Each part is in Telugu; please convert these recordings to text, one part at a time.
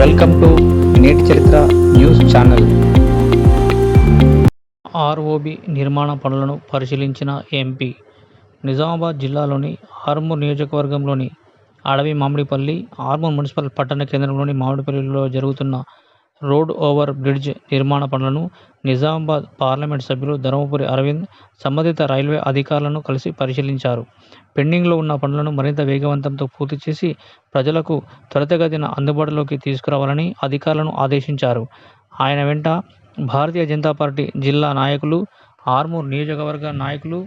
వెల్కమ్ టు నేటి చరిత్ర న్యూస్ ఛానల్. ఆర్ఓబి నిర్మాణ పనులను పరిశీలించిన ఎంపీ. నిజామాబాద్ జిల్లాలోని ఆర్మూర్ నియోజకవర్గంలోని అడవి మామిడిపల్లి ఆర్మూర్ మున్సిపల్ పట్టణ కేంద్రంలోని మామిడిపల్లిలో జరుగుతున్న రోడ్ ఓవర్ బ్రిడ్జ్ నిర్మాణ పనులను నిజామాబాద్ పార్లమెంట్ సభ్యులు ధర్మపురి అరవింద్ సంబంధిత రైల్వే అధికారులను కలిసి పరిశీలించారు. పెండింగ్లో ఉన్న పనులను మరింత వేగవంతంతో పూర్తి చేసి ప్రజలకు త్వరితగతిన అందుబాటులోకి తీసుకురావాలని అధికారులను ఆదేశించారు. ఆయన వెంట భారతీయ జనతా పార్టీ జిల్లా నాయకులు ఆర్మూర్ నియోజకవర్గ నాయకులు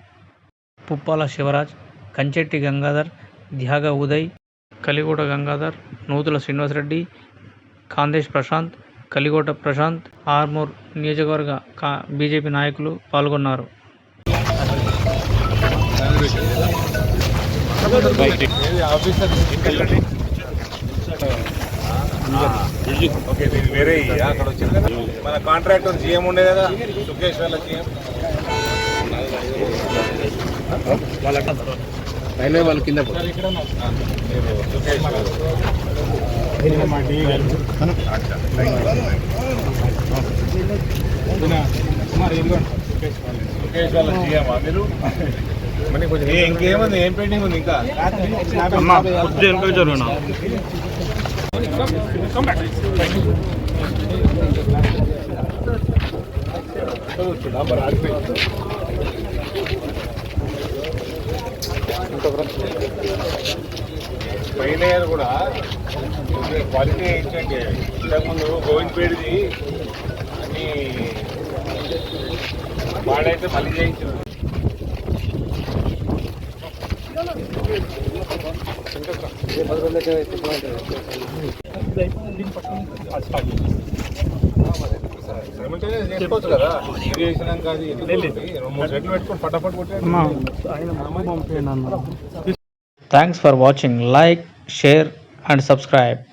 పుప్పాల శివరాజ్ కంచెట్టి గంగాధర్ ధ్యాగ ఉదయ్ కలిగూడ గంగాధర్ నూతుల శ్రీనివాసరెడ్డి కాందేశ్ ప్రశాంత్ కలిగోట ప్రశాంత్ ఆర్మూర్ నియోజకవర్గ కా బీజేపీ నాయకులు పాల్గొన్నారు. ఓకే వేరే అక్కడ వచ్చింది మన కాంట్రాక్టర్ జిఎం ఉండే కదా వాళ్ళ రైల్వే వాళ్ళు కింద ఏ- ఇంకేముంది ఏం పెండింగ్ ఉంది ఇంకా పైన కూడా క్వాలిటీ ఇచ్చండి ఇంతకుముందు గోవిందపేటది అన్ని వాడైతే మళ్ళీ చేయించారు. Simultaneous కదా ఇది చేసినాక అది మూడు సెట్లు పెట్టుకొని thanks for watching like share and subscribe.